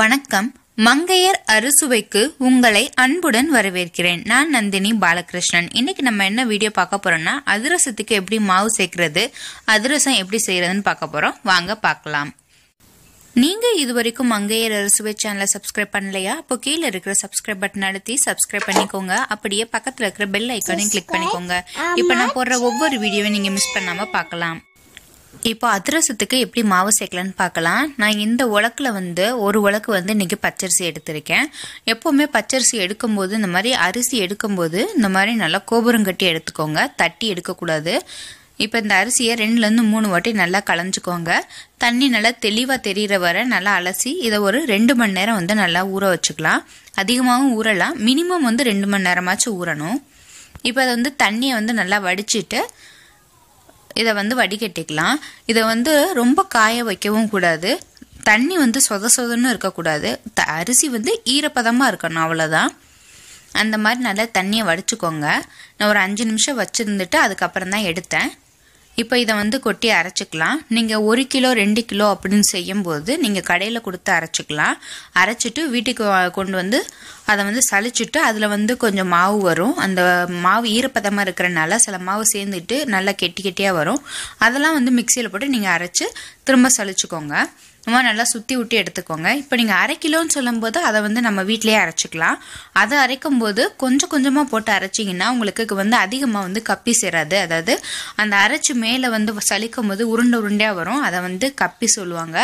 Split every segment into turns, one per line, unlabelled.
வணக்கம். மங்கையர் அறுசுவைக்கு உங்களை அன்புடன் வரவேற்கிறேன். நான் நந்தினி பாலகிருஷ்ணன். இன்னைக்கு நம்ம என்ன வீடியோ பார்க்க போறோம்னா அதிரசத்துக்கு எப்படி மாவு சேர்க்கறது அதிரசம் எப்படி செய்யறதுன்னு பார்க்க போறோம். வாங்க பார்க்கலாம். நீங்க இதுவரைக்கும் மங்கையர் அறுசுவை சேனலை சப்ஸ்கிரைப் பண்ணலையா? அப்போ கீழே இருக்கிற சப்ஸ்கிரைப் பட்டன் அழுத்தி சப்ஸ்கிரைப் பண்ணிக்கோங்க. அப்படியே பக்கத்துல இருக்கிற பெல் ஐக்கானையும் கிளிக் பண்ணிக்கோங்க. இப்போ நான் போடுற ஒவ்வொரு வீடியோவையும் நீங்க மிஸ் பண்ணாம பார்க்கலாம். இப்போ அதிரசத்துக்கு எப்படி மாவு சேர்க்கலான்னு பார்க்கலாம். நான் இந்த உலக்கில் வந்து ஒரு உலக்கு வந்து இன்றைக்கி பச்சரிசி எடுத்திருக்கேன். எப்போவுமே பச்சரிசி எடுக்கும்போது இந்த மாதிரி அரிசி எடுக்கும்போது இந்த மாதிரி நல்லா கோபுரம் கட்டி எடுத்துக்கோங்க. தட்டி எடுக்கக்கூடாது. இப்போ இந்த அரிசியை ரெண்டுலேருந்து மூணு வாட்டி நல்லா களைஞ்சிக்கோங்க தண்ணி நல்லா தெளிவாக தெரிகிற வரை நல்லா அலசி இதை ஒரு ரெண்டு மணி நேரம் வந்து நல்லா ஊற வச்சுக்கலாம். அதிகமாகவும் ஊறலாம். மினிமம் வந்து ரெண்டு மணி நேரமாச்சும் ஊறணும். இப்போ அதை வந்து தண்ணியை வந்து நல்லா வடிச்சிட்டு இதை வந்து வடிகட்டிக்கலாம். இதை வந்து ரொம்ப காய வைக்கவும் கூடாது. தண்ணி வந்து சொத சொதன்னு இருக்கக்கூடாது. த அரிசி வந்து ஈரப்பதமாக இருக்கணும் அவ்வளோதான் அந்த மாதிரி நல்லா தண்ணியை வடிச்சுக்கோங்க. நான் ஒரு அஞ்சு நிமிஷம் வச்சுருந்துட்டு அதுக்கப்புறம் தான் எடுத்தேன். இப்போ இதை வந்து கொட்டி அரைச்சிக்கலாம். நீங்கள் ஒரு கிலோ ரெண்டு கிலோ அப்படின்னு செய்யும்போது நீங்கள் கடையில் கொடுத்து அரைச்சிக்கலாம். அரைச்சிட்டு வீட்டுக்கு கொண்டு வந்து அதை வந்து சளிச்சுட்டு அதில் வந்து கொஞ்சம் மாவு வரும். அந்த மாவு ஈரப்பதமாக இருக்கிறனால சில மாவு சேர்ந்துட்டு நல்லா கெட்டி கெட்டியாக வரும். அதெல்லாம் வந்து மிக்சியில் போட்டு நீங்கள் அரைச்சி திரும்ப சளிச்சுக்கோங்க. நம்ம நல்லா சுற்றி விட்டு எடுத்துக்கோங்க. இப்போ நீங்கள் அரை கிலோன்னு சொல்லும்போது அதை வந்து நம்ம வீட்டிலேயே அரைச்சிக்கலாம். அதை அரைக்கும் போது கொஞ்சம் கொஞ்சமாக போட்டு அரைச்சிங்கன்னா உங்களுக்கு வந்து அதிகமாக வந்து கப்பி சேராது. அதாவது அந்த அரைச்சி மேலே வந்து சலிக்கும் போது உருண்டை உருண்டையாக வரும். அதை வந்து கப்பி சொல்லுவாங்க.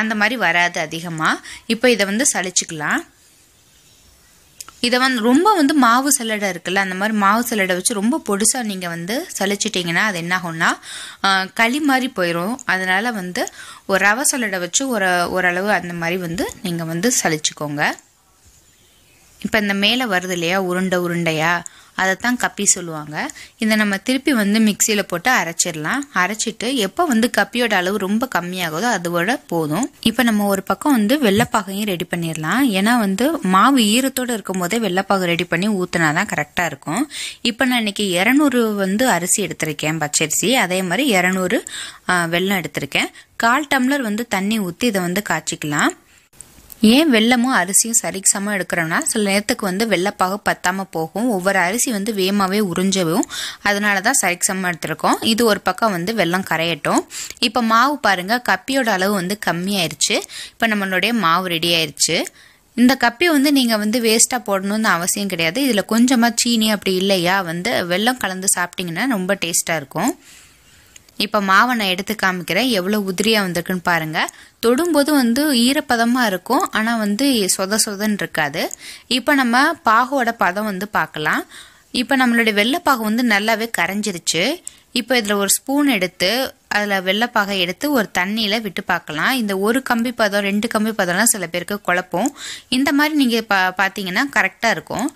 அந்த மாதிரி வராது அதிகமாக இப்போ இதை வந்து சளிச்சுக்கலாம் இதை வந்து ரொம்ப வந்து மாவு சல்லடை இருக்குல்ல அந்த மாதிரி மாவு சல்லடை வச்சு ரொம்ப பொடுசாக நீங்கள் வந்து சலிச்சிட்டிங்கன்னா அது என்ன ஆகும்னா களி மாதிரி போயிடும் அதனால் வந்து ஒரு ரவை சல்லடை வச்சு ஒரு ஓரளவு அந்த மாதிரி வந்து நீங்கள் வந்து சலிச்சுக்கோங்க இப்போ இந்த மேலே வருது இல்லையா? உருண்டை உருண்டையா? அதை தான் கப்பி சொல்லுவாங்க. இதை நம்ம திருப்பி வந்து மிக்சியில் போட்டு அரைச்சிடலாம். அரைச்சிட்டு எப்போ வந்து கப்பியோட அளவு ரொம்ப கம்மியாகுதோ அதோட போதும். இப்போ நம்ம ஒரு பக்கம் வந்து வெள்ளைப்பாகையும் ரெடி பண்ணிடலாம். ஏன்னா வந்து மாவு ஈரத்தோடு இருக்கும் போதே வெள்ளைப்பாகு ரெடி பண்ணி ஊற்றினா தான் கரெக்டாக இருக்கும். இப்போ நான் இன்னைக்கு இரநூறு வந்து அரிசி எடுத்திருக்கேன் பச்சரிசி. அதே மாதிரி இரநூறு வெல்லம் எடுத்திருக்கேன். கால் டம்ளர் வந்து தண்ணி ஊற்றி இதை வந்து காய்ச்சிக்கலாம். ஏன் வெள்ளமும் அரிசியும் சரிக்கு சமம் எடுக்கிறோம்னா சில நேரத்துக்கு வந்து வெள்ளப்பாக பத்தாமல் போகும். ஒவ்வொரு அரிசி வந்து வேகமாகவே உறிஞ்சவும் அதனால தான் சரிக்கு சமம் எடுத்திருக்கோம். இது ஒரு பக்கம் வந்து வெள்ளம் கரையட்டும். இப்போ மாவு பாருங்கள் கப்பியோட அளவு வந்து கம்மியாயிருச்சு. இப்போ நம்மளுடைய மாவு ரெடி ஆயிடுச்சு இந்த கப்பி வந்து நீங்கள் வந்து வேஸ்ட்டாக போடணும்னு அவசியம் கிடையாது. இதில் கொஞ்சமாக சீனி அப்படி இல்லையா வந்து வெள்ளம் கலந்து சாப்பிட்டிங்கன்னா ரொம்ப டேஸ்ட்டாக இருக்கும். இப்போ மாவை நான் எடுத்து காமிக்கிறேன். எவ்வளோ உதிரியாக வந்திருக்குன்னு பாருங்கள் தொடும்போது வந்து ஈரப்பதமாக இருக்கும். ஆனால் வந்து சொத சொதன்னு இருக்காது. இப்போ நம்ம பாகோட பதம் வந்து பார்க்கலாம் இப்போ நம்மளுடைய வெள்ளைப்பாகு வந்து நல்லாவே கரைஞ்சிருச்சு. இப்போ இதில் ஒரு ஸ்பூன் எடுத்து அதில் வெள்ளைப்பாகை எடுத்து ஒரு தண்ணியில் விட்டு பார்க்கலாம் இந்த ஒரு கம்பி பதம் ரெண்டு கம்பி பதம்லாம் சில பேருக்கு குழப்பம். இந்த மாதிரி நீங்கள் பா பார்த்தீங்கன்னா கரெக்டாக இருக்கும்.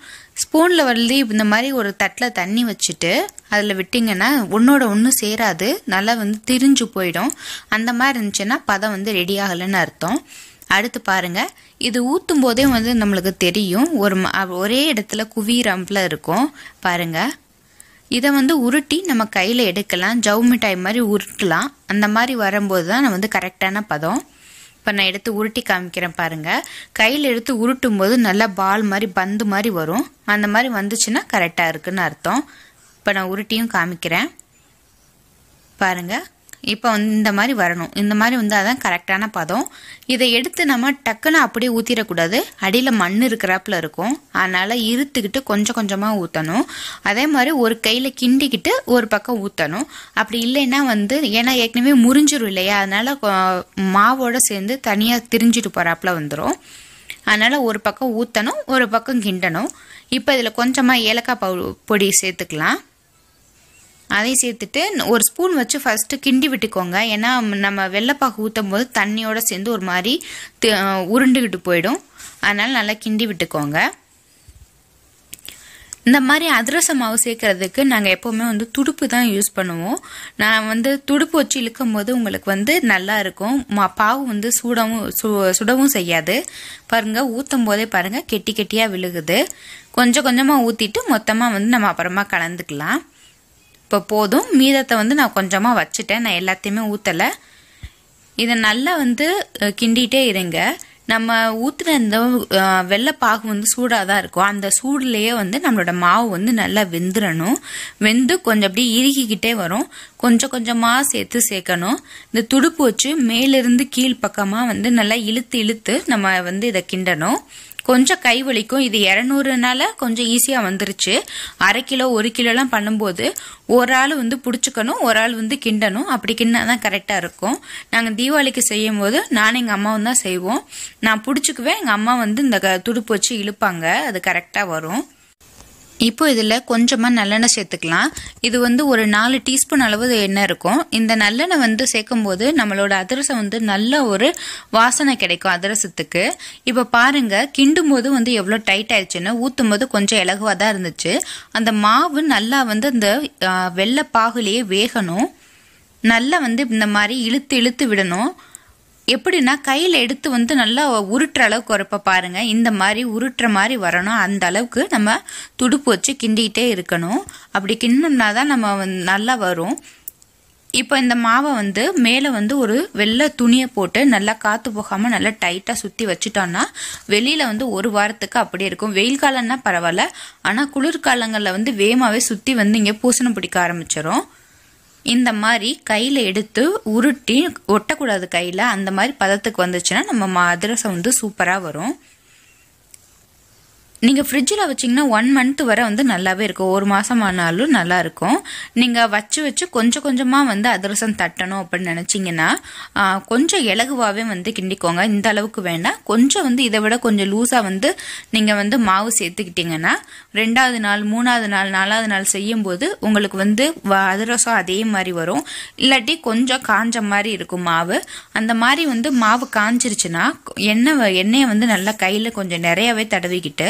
ஸ்பூனில் வந்து இந்த மாதிரி ஒரு தட்டில் தண்ணி வச்சுட்டு அதில் விட்டிங்கன்னா ஒன்றோட ஒன்று சேராது நல்லா வந்து திரிஞ்சு போயிடும். அந்த மாதிரி இருந்துச்சுன்னா பதம் வந்து ரெடி ஆகலைன்னு அர்த்தம். அடுத்து பாருங்க இது ஊற்றும் போதே வந்து நம்மளுக்கு தெரியும். ஒரு ஒரே இடத்துல குவிரம்பில் இருக்கும். பாருங்கள் இதை வந்து உருட்டி நம்ம கையில் எடுக்கலாம். ஜவு மிட்டாய் மாதிரி உருட்டலாம். அந்த மாதிரி வரும்போது தான் வந்து கரெக்டான பதம். இப்போ நான் எடுத்து உருட்டி காமிக்கிறேன் பாருங்கள் கையில் எடுத்து உருட்டும் போது நல்லா பால் மாதிரி பந்து மாதிரி வரும். அந்த மாதிரி வந்துச்சுன்னா கரெக்டாக இருக்குன்னு அர்த்தம். இப்போ நான் உருட்டியும் காமிக்கிறேன். பாருங்கள் இப்போ வந்து இந்த மாதிரி வரணும். இந்த மாதிரி வந்தால் தான் கரெக்டான பதம். இதை எடுத்து நம்ம டக்குன்னு அப்படியே ஊற்றிடக்கூடாது அடியில் மண் இருக்கிறாப்புல இருக்கும். அதனால் இருத்துக்கிட்டு கொஞ்சம் கொஞ்சமாக ஊற்றணும் அதே மாதிரி ஒரு கையில் கிண்டிக்கிட்டு ஒரு பக்கம் ஊற்றணும் அப்படி இல்லைன்னா வந்து ஏன்னா ஏற்கனவே முறிஞ்சிரும் இல்லையா? அதனால் மாவோடு சேர்ந்து தனியாக திரிஞ்சிட்டு போகிறாப்புல வந்துடும் அதனால் ஒரு பக்கம் ஊற்றணும் ஒரு பக்கம் கிண்டணும். இப்போ இதில் கொஞ்சமாக ஏலக்காய் பொடி சேர்த்துக்கலாம். அதையும் சேர்த்துட்டு ஒரு ஸ்பூன் வச்சு ஃபஸ்ட்டு கிண்டி விட்டுக்கோங்க. ஏன்னா நம்ம வெள்ளைப்பாகு ஊற்றும் போது தண்ணியோடு சேர்ந்து ஒரு மாதிரி உருண்டுக்கிட்டு போயிடும். அதனால் நல்லா கிண்டி விட்டுக்கோங்க. இந்த மாதிரி அதிரச மாவு சேர்க்கறதுக்கு நாங்கள் எப்போவுமே வந்து துடுப்பு தான் யூஸ் பண்ணுவோம். நான் வந்து துடுப்பு வச்சு இழுக்கும் போது உங்களுக்கு வந்து நல்லா இருக்கும். பாவு வந்து சூடவும் சு சுடவும் செய்யாது. பாருங்கள் ஊற்றும் போதே பாருங்கள் கெட்டி கெட்டியாக விழுகுது. கொஞ்சம் கொஞ்சமாக ஊற்றிட்டு மொத்தமாக வந்து நம்ம அப்புறமா கலந்துக்கலாம். இப்போ போதும். மீதத்தை வந்து நான் கொஞ்சமாக வச்சுட்டேன். நான் எல்லாத்தையுமே ஊற்றலை இதை நல்லா வந்து கிண்டிகிட்டே இருங்க. நம்ம ஊற்றுன இந்த வெள்ளைப்பாகு வந்து சூடாக தான் இருக்கும். அந்த சூடுலேயே வந்து நம்மளோட மாவு வந்து நல்லா வெந்துடணும் வெந்து கொஞ்சம் அப்படியே இறுகிக்கிட்டே வரும். கொஞ்சம் கொஞ்சமாக சேர்த்து சேர்க்கணும். இந்த துடுப்பு வச்சு மேலிருந்து கீழ் பக்கமாக வந்து நல்லா இழுத்து இழுத்து நம்ம வந்து இதை கிண்டணும். கொஞ்சம் கை வலிக்கும். இது இரநூறுனால கொஞ்சம் ஈஸியாக வந்துருச்சு. அரை கிலோ ஒரு கிலோலாம் பண்ணும்போது ஒரு ஆள் வந்து பிடிச்சிக்கணும் ஒரு ஆள் வந்து கிண்டணும். அப்படி கிண்டா தான் கரெக்டாக இருக்கும். நாங்கள் தீபாவளிக்கு செய்யும் போது நானும் எங்கள் அம்மாவும் தான் செய்வோம். நான் பிடிச்சிக்குவேன். எங்கள் அம்மா வந்து இந்த க- துடுப்பு வச்சு இழுப்பாங்க. அது கரெக்டாக வரும். இப்போ இதில் கொஞ்சமாக நல்லெண்ணெய் சேர்த்துக்கலாம். இது வந்து ஒரு நாலு டீஸ்பூன் அளவு எண்ணெய் இருக்கும். இந்த நல்லெண்ணெய் வந்து சேர்க்கும் போது நம்மளோட அதிரசம் வந்து நல்ல ஒரு வாசனை கிடைக்கும் அதிரசத்துக்கு. இப்போ பாருங்கள் கிண்டும் போது வந்து எவ்வளோ டைட் ஆயிடுச்சுன்னு ஊற்றும் போது கொஞ்சம் இலகுவாக தான் இருந்துச்சு. அந்த மாவு நல்லா வந்து அந்த வெள்ளை பாகுலேயே வேகணும். நல்லா வந்து இந்த மாதிரி இழுத்து இழுத்து விடணும். எப்படின்னா கையில் எடுத்து வந்து நல்லா உருட்டுற அளவுக்கு உரப்ப பாருங்க இந்த மாதிரி உருட்டுற மாதிரி வரணும். அந்த அளவுக்கு நம்ம துடுப்பு வச்சு கிண்டிக்கிட்டே இருக்கணும். அப்படி கிண்டினோம்னா தான் நம்ம வந்து நல்லா வரும். இப்போ இந்த மாவை வந்து மேலே வந்து ஒரு வெள்ளை துணியை போட்டு நல்லா காற்று போகாமல் நல்லா டைட்டாக சுற்றி வச்சுட்டோம்னா வெளியில் வந்து ஒரு வாரத்துக்கு அப்படியே இருக்கும். வெயில் காலம்னா பரவாயில்ல. ஆனால் குளிர்காலங்களில் வந்து வேகமாகவே சுற்றி வந்து இங்கே பூசணம் பிடிக்க ஆரம்பிச்சிடும் இந்த மாதிரி கையில் எடுத்து உருட்டி ஒட்டக்கூடாது கையில். அந்த மாதிரி பதத்துக்கு வந்துச்சுன்னா நம்ம அதிரசம் வந்து சூப்பராக வரும். நீங்கள் ஃப்ரிட்ஜில் வச்சிங்கன்னா ஒன் மந்த் வரை வந்து நல்லாவே இருக்கும். ஒரு மாதம் ஆனாலும் நல்லா இருக்கும். நீங்கள் வச்சு வச்சு கொஞ்சம் கொஞ்சமாக வந்து அதிரசம் தட்டணும் அப்படின்னு நினச்சிங்கன்னா கொஞ்சம் இலகுவாகவே வந்து கிண்டிக்கோங்க. இந்த அளவுக்கு வேண்டாம். கொஞ்சம் வந்து இதை விட கொஞ்சம் லூஸாக வந்து நீங்கள் வந்து மாவு சேர்த்துக்கிட்டிங்கன்னா ரெண்டாவது நாள் மூணாவது நாள் நாலாவது நாள் செய்யும்போது உங்களுக்கு வந்து வ- அதிரசம் அதே மாதிரி வரும். இல்லாட்டி கொஞ்சம் காஞ்ச மாதிரி இருக்கும் மாவு. அந்த மாதிரி வந்து மாவு காஞ்சிருச்சுன்னா எண்ணெய் வ- எண்ணெயை வந்து நல்லா கையில் கொஞ்சம் நிறையவே தடவிக்கிட்டு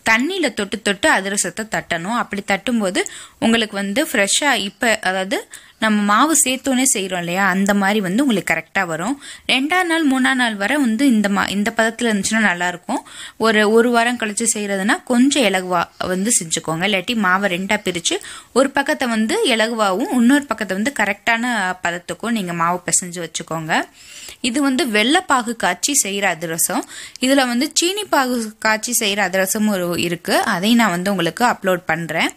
தண்ணியில் தொட்டு தொட்டு அதிரசத்தை தட்டணும். அப்படி தட்டும்போது உங்களுக்கு வந்து ஃப்ரெஷ்ஷாக இப்போ அதாவது நம்ம மாவு சேர்த்தோன்னே செய்கிறோம் இல்லையா? அந்த மாதிரி வந்து உங்களுக்கு கரெக்டாக வரும். ரெண்டாம் நாள் மூணாம் நாள் வரை வந்து இந்த மா இந்த பதத்தில் இருந்துச்சுன்னா நல்லாயிருக்கும் ஒரு ஒரு வாரம் கழித்து செய்கிறதுனா கொஞ்சம் இலகுவா வந்து செஞ்சுக்கோங்க. இல்லாட்டி மாவை ரெண்டாக பிரித்து ஒரு பக்கத்தை வந்து இலகுவாவும் இன்னொரு பக்கத்தை வந்து கரெக்டான பதத்துக்கும் நீங்கள் மாவு பிசைஞ்சு வச்சுக்கோங்க. இது வந்து வெள்ளைப்பாகு காய்ச்சி செய்கிற அதிரசம். இதில் வந்து சீனி பாகு காய்ச்சி செய்கிற அதிரசமும் ஒரு இருக்குது அதையும் நான் வந்து உங்களுக்கு அப்லோட் பண்ணுறேன்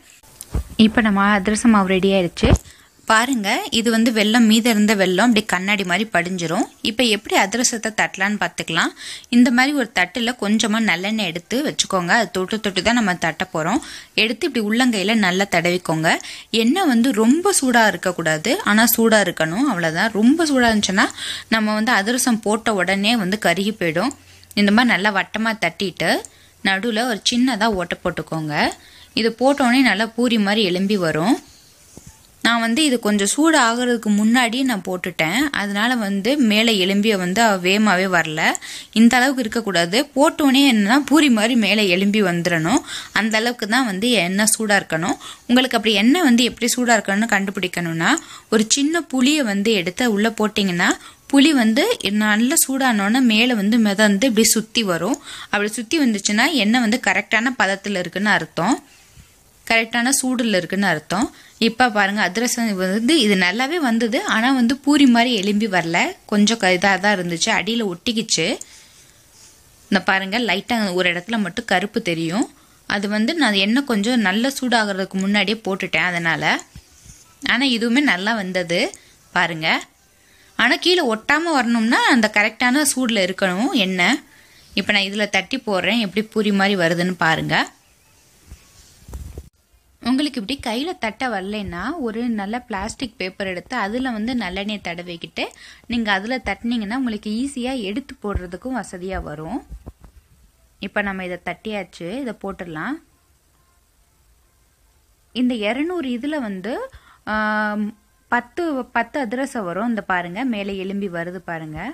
இப்போ நம்ம அதிரசம் மாவு ரெடி ஆயிடுச்சு. பாருங்க இது வந்து வெள்ளம் மீத இருந்த வெள்ளம் அப்படி கண்ணாடி மாதிரி படிஞ்சிரும். இப்போ எப்படி அதிரசத்தை தட்டலான்னு பார்த்துக்கலாம். இந்த மாதிரி ஒரு தட்டில் கொஞ்சமாக நல்லெண்ணெய் எடுத்து வச்சுக்கோங்க. அது தொட்டு தொட்டு தான் நம்ம தட்ட போகிறோம் எடுத்து இப்படி உள்ளங்கையில் நல்லா தடவிக்கோங்க. எண்ணெய் வந்து ரொம்ப சூடாக இருக்கக்கூடாது. ஆனால் சூடாக இருக்கணும். அவ்வளோதான் ரொம்ப சூடாக இருந்துச்சுன்னா நம்ம வந்து அதிரசம் போட்ட உடனே வந்து கருகி போயிடும். இந்த மாதிரி நல்லா வட்டமாக தட்டிட்டு நடுவில் ஒரு சின்னதாக ஓட்டை போட்டுக்கோங்க. இது போட்டோடனே நல்லா பூரி மாதிரி எலும்பி வரும். நான் வந்து இது கொஞ்சம் சூடு ஆகிறதுக்கு முன்னாடி நான் போட்டுட்டேன். அதனால வந்து மேலே எலும்பியை வந்து வேகமாகவே வரல. இந்த அளவுக்கு இருக்கக்கூடாது. போட்டோன்னே என்னன்னா பூரி மாதிரி மேலே எலும்பி வந்துடணும். அந்த அளவுக்கு தான் வந்து எண்ணெய் சூடாக இருக்கணும். உங்களுக்கு அப்படி எண்ணெய் வந்து எப்படி சூடாக இருக்கணும்னு கண்டுபிடிக்கணும்னா ஒரு சின்ன புளியை வந்து எடுத்து உள்ளே போட்டிங்கன்னா புளி வந்து நல்ல சூடானோன்னே மேலே வந்து மிதந்து இப்படி சுற்றி வரும். அப்படி சுற்றி வந்துச்சுன்னா எண்ணெய் வந்து கரெக்டான பதத்தில் இருக்குன்னு அர்த்தம். கரெக்டான சூடில் இருக்குன்னு அர்த்தம். இப்போ பாருங்கள் அதிரசம் வந்து இது நல்லாவே வந்தது. ஆனால் வந்து பூரி மாதிரி எலும்பி வரல. கொஞ்சம் இதாக தான் இருந்துச்சு. அடியில் ஒட்டிக்கிச்சு. இந்த பாருங்கள் லைட்டாக ஒரு இடத்துல மட்டும் கருப்பு தெரியும். அது வந்து நான் எண்ணெய் கொஞ்சம் நல்ல சூடாகிறதுக்கு முன்னாடியே போட்டுட்டேன் அதனால். ஆனால் இதுவுமே நல்லா வந்தது. பாருங்கள் ஆனால் கீழே ஒட்டாமல் வரணும்னா அந்த கரெக்டான சூடில் இருக்கணும். எண்ணெய் இப்போ நான் இதில் தட்டி போடுறேன். எப்படி பூரி மாதிரி வருதுன்னு பாருங்கள் உங்களுக்கு இப்படி கையில் தட்ட வரலைன்னா ஒரு நல்ல பிளாஸ்டிக் பேப்பர் எடுத்து அதில் வந்து நல்லெண்ணெய் தடவிக்கிட்டு நீங்கள் அதில் தட்டினீங்கன்னா உங்களுக்கு ஈஸியாக எடுத்து போடுறதுக்கும் வசதியாக வரும். இப்போ நம்ம இதை தட்டியாச்சு. இதை போட்டுடலாம். இந்த இரநூறு இதில் வந்து பத்து பத்து அதிரசம் வரும். இந்த பாருங்கள் மேலே எலும்பி வருது பாருங்கள்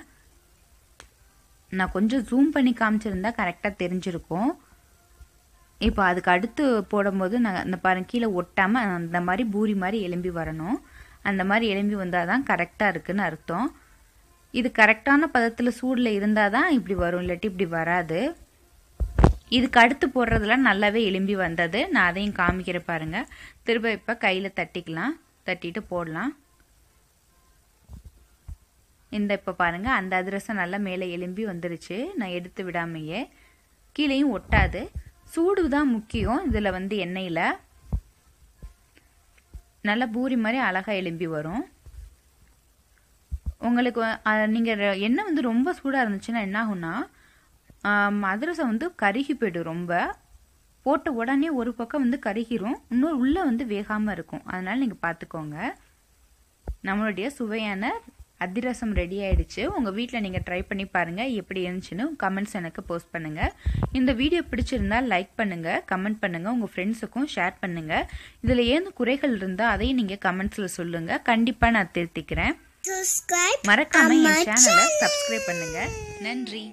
நான் கொஞ்சம் ஜூம் பண்ணி காமிச்சிருந்தா கரெக்டாக தெரிஞ்சிருக்கும். இப்போ அதுக்கு அடுத்து போடும்போது நான் அந்த பாருங்க கீழே ஒட்டாமல் அந்த மாதிரி பூரி மாதிரி எலும்பி வரணும். அந்த மாதிரி எலும்பி வந்தால் தான் கரெக்டாக இருக்குன்னு அர்த்தம். இது கரெக்டான பதத்தில் சூடில் இருந்தால் தான் இப்படி வரும் இல்லாட்டி இப்படி வராது. இதுக்கு அடுத்து போடுறதுலாம் நல்லாவே எலும்பி வந்தது. நான் அதையும் காமிக்கிற பாருங்கள் திரும்ப இப்போ கையில் தட்டிக்கலாம். தட்டிட்டு போடலாம். இந்த இப்போ பாருங்கள் அந்த அதிரசம் நல்லா மேலே எலும்பி வந்துருச்சு. நான் எடுத்து விடாமையே. கீழேயும் ஒட்டாது. சூடு தான் முக்கியம். இதில் வந்து எண்ணெயில். நல்லா பூரி மாதிரி அழகாக எலும்பி வரும். உங்களுக்கு நீங்கள் எண்ணெய் வந்து ரொம்ப சூடாக இருந்துச்சுன்னா என்ன ஆகும்னா அதிரசம் வந்து கருகி போய்டும் ரொம்ப. போட்ட உடனே ஒரு பக்கம் வந்து கருகிரும் இன்னொரு உள்ளே வந்து வேகாமல் இருக்கும். அதனால் நீங்கள் பார்த்துக்கோங்க நம்மளுடைய சுவையான அதிரசம் ரெடி ஆயிடுச்சு. உங்கள் வீட்டில் நீங்கள் ட்ரை பண்ணி பாருங்கள் எப்படி இருந்துச்சுன்னு கமெண்ட்ஸ் எனக்கு போஸ்ட் பண்ணுங்கள் இந்த வீடியோ பிடிச்சிருந்தா லைக் பண்ணுங்கள் கமெண்ட் பண்ணுங்கள் உங்கள் ஃப்ரெண்ட்ஸுக்கும் ஷேர் பண்ணுங்கள் இதில் ஏன் குறைகள் இருந்தால் அதையும் நீங்கள் கமெண்ட்ஸில் சொல்லுங்கள் கண்டிப்பாக நான் திருத்திக்கிறேன். மறக்காம என் சேனலை சப்ஸ்கிரைப் பண்ணுங்கள் நன்றி.